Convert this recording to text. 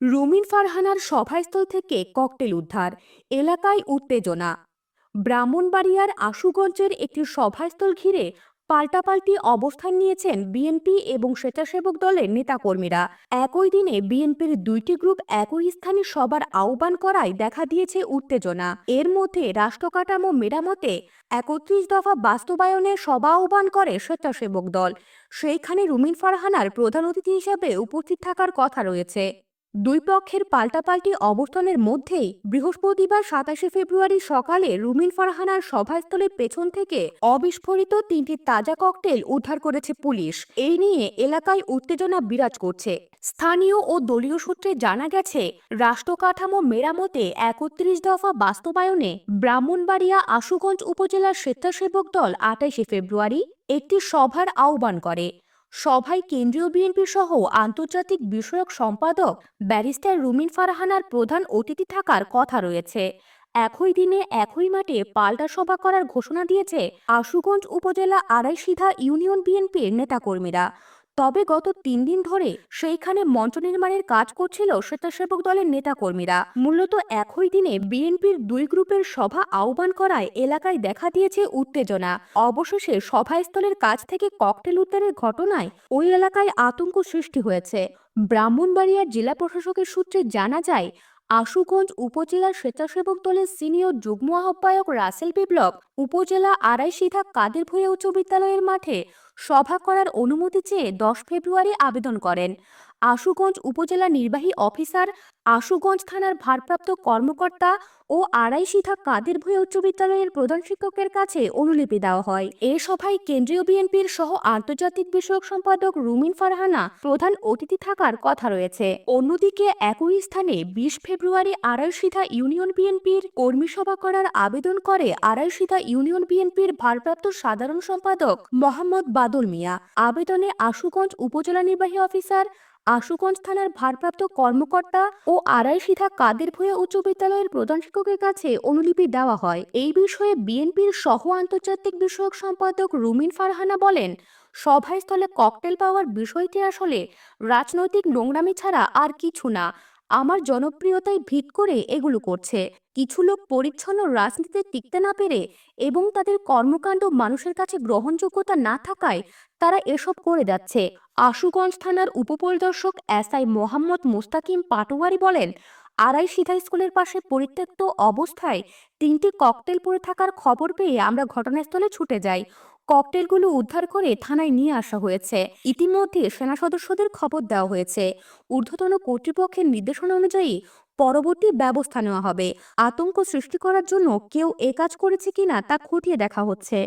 রুমিন ফারহানার সভাস্থল থেকে ককটেল উদ্ধার, এলাকায় উত্তেজনা। ব্রাহ্মণবাড়িয়ার আশুগঞ্জের একটি সভাস্থল ঘিরে পাল্টাপাল্টি অবস্থান নিয়েছেন বিএনপি এবং স্বেচ্ছাসেবক দলের নেতাকর্মীরা। একই দিনে বিএনপির দুইটি গ্রুপ একই স্থানে সবার আহ্বান করায় দেখা দিয়েছে উত্তেজনা। এর মধ্যে রাষ্ট্র কাঠামো মেরামতে একত্রিশ দফা বাস্তবায়নে সভা আহ্বান করে স্বেচ্ছাসেবক দল। সেইখানে রুমিন ফারহানার প্রধান অতিথি হিসেবে উপস্থিত থাকার কথা রয়েছে। দুই পক্ষের পাল্টাপাল্টি অবস্থানের মধ্যেই বৃহস্পতিবার সাতাশে ফেব্রুয়ারি সকালে রুমিন ফারহানার সভাস্থলের পেছন থেকে অবিস্ফোরিত তিনটি তাজা ককটেল উদ্ধার করেছে পুলিশ। এই নিয়ে এলাকায় উত্তেজনা বিরাজ করছে। স্থানীয় ও দলীয় সূত্রে জানা গেছে রাষ্ট্র কাঠামো মেরামতে একত্রিশ দফা বাস্তবায়নে ব্রাহ্মণবাড়িয়া আশুগঞ্জ উপজেলার স্বেচ্ছাসেবক দল আটাইশে ফেব্রুয়ারি একটি সভার আহ্বান করে। সভায় কেন্দ্রীয় বিএনপি সহ আন্তর্জাতিক বিষয়ক সম্পাদক ব্যারিস্টার রুমিন ফারহানার প্রধান অতিথি থাকার কথা রয়েছে। একই দিনে একই মাঠে পাল্টা সভা করার ঘোষণা দিয়েছে আশুগঞ্জ উপজেলা আড়াইসিধা ইউনিয়ন বিএনপির নেতাকর্মীরা। তবে গত তিন দিন ধরে সেইখানে মঞ্চ নির্মাণের কাজ করছিল স্বেচ্ছাসেবক দলের নেতাকর্মীরা। মূলত একই দিনে বিএনপির দুই গ্রুপের সভা আহ্বান করায় এলাকায় দেখা দিয়েছে উত্তেজনা। অবশেষে সভাস্থলের কাছ থেকে ককটেল উদ্ধারের ঘটনায় ওই এলাকায় আতঙ্ক সৃষ্টি হয়েছে। ব্রাহ্মণবাড়িয়ার জেলা প্রশাসকের সূত্রে জানা যায়, আশুগঞ্জ উপজেলার স্বেচ্ছাসেবক দলের সিনিয়র যুগ্ম আহ্বায়ক রাসেল বিপ্লব উপজেলা আড়াইশিধা কাদের ভূঁইয়া উচ্চ বিদ্যালয়ের মাঠে সভা করার অনুমতি চেয়ে দশ ফেব্রুয়ারি আবেদন করেন। আশুগঞ্জ উপজেলা নির্বাহী অফিসার, আশুগঞ্জ থানার ভারপ্রাপ্ত কর্মকর্তা ও আড়াইশিধা কাদের ভূঁইয়া উচ্চ বিদ্যালয়ের প্রধান শিক্ষকের কাছে অনুলিপি দেওয়া হয়। এ সভায় কেন্দ্রীয় বিএনপির সহ আন্তর্জাতিক বিষয়ক সম্পাদক রুমিন ফারহানা প্রধান অতিথি থাকার কথা রয়েছে। অন্যদিকে একই স্থানে বিশ ফেব্রুয়ারি আড়াইশিধা ইউনিয়ন বিএনপির কর্মী সভা করার আবেদন করে আড়াইশিধা ইউনিয়ন বিএনপির ভারপ্রাপ্ত সাধারণ সম্পাদক মোহাম্মদ বাদল মিয়া। আবেদনে আশুগঞ্জ উপজেলা নির্বাহী অফিসার আশুগঞ্জ থানার ভারপ্রাপ্ত কর্মকর্তা ও আড়াইশিধা কাদের ভূঁইয়া উচ্চ বিদ্যালয়ের প্রধান শিক্ষকের কাছে অনুলিপি দেওয়া হয়। এই বিষয়ে বিএনপির সহ আন্তর্জাতিক বিষয়ক সম্পাদক রুমিন ফারহানা বলেন, সভাস্থলে ককটেল পাওয়ার বিষয়টি আসলে রাজনৈতিক নোংরামি ছাড়া আর কিছু না। আমার জনপ্রিয়তায় ভিত করে এগুলো করছে। কিছু লোক পরিচ্ছন্ন রাজনীতিতে টিকতে না পেরে এবং তাদের কর্মকাণ্ড মানুষের কাছে গ্রহণযোগ্যতা না থাকায় তারা এসব করে যাচ্ছে। আশুগঞ্জ থানার উপপরিদর্শক এস আই মোহাম্মদ মোস্তাকিম পাটোয়ারি বলেন, আড়াই সিধা স্কুলের পাশে পরিত্যক্ত অবস্থায় তিনটি ককটেল পড়ে থাকার খবর পেয়ে আমরা ঘটনাস্থলে ছুটে যাই। ককটেলগুলো উদ্ধার করে থানায় নিয়ে আসা হয়েছে। ইতিমধ্যে সেনা সদস্যদের খবর দেওয়া হয়েছে। ঊর্ধ্বতন কর্তৃপক্ষের নির্দেশনা অনুযায়ী পরবর্তী ব্যবস্থা নেওয়া হবে। আতঙ্ক সৃষ্টি করার জন্য কেউ এ কাজ করেছে কিনা তা খতিয়ে দেখা হচ্ছে।